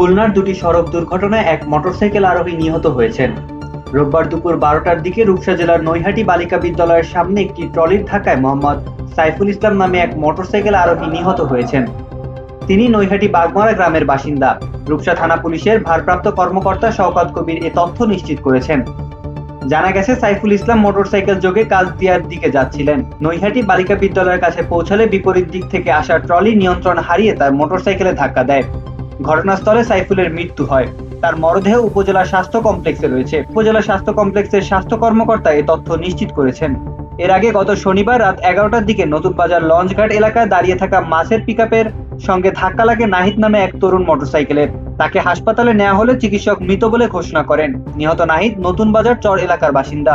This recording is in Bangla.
খুলনার দুটি সড়ক দুর্ঘটনায় এক মোটরসাইকেল আরোহী নিহত হয়েছেন। রোববার দুপুর বারোটার দিকে রূপসা জেলার নৈহাটি বালিকা বিদ্যালয়ের সামনে একটি ট্রলির ধাক্কায় মোহাম্মদ সাইফুল ইসলাম নামে এক মোটরসাইকেল আরোহী নিহত হয়েছেন। তিনি নৈহাটি বাগমারা গ্রামের বাসিন্দা। রূপসা থানা পুলিশের ভারপ্রাপ্ত কর্মকর্তা শওকত কবির এ তথ্য নিশ্চিত করেছেন। জানা গেছে, সাইফুল ইসলাম মোটরসাইকেল যোগে কাজ কাজদিয়ার দিকে যাচ্ছিলেন। নৈহাটি বালিকা বিদ্যালয়ের কাছে পৌঁছালে বিপরীত দিক থেকে আসা ট্রলি নিয়ন্ত্রণ হারিয়ে তার মোটরসাইকেলে ধাক্কা দেয়। ঘটনাস্থলে সাইফুলের মৃত্যু হয়। তার মরদেহ উপজেলা স্বাস্থ্য কমপ্লেক্সে রয়েছে। উপজেলা স্বাস্থ্য কমপ্লেক্সের স্বাস্থ্য কর্মকর্তা এ তথ্য নিশ্চিত করেছেন। এর আগে গত শনিবার রাত এগারোটার দিকে নতুন বাজার লঞ্চঘাট এলাকায় দাঁড়িয়ে থাকা মাছের পিকআপের সঙ্গে ধাক্কা লাগে নাহিদ নামে এক তরুণ মোটরসাইকেলের। তাকে হাসপাতালে নেওয়া হলে চিকিৎসক মৃত বলে ঘোষণা করেন। নিহত নাহিদ নতুন বাজার চর এলাকার বাসিন্দা।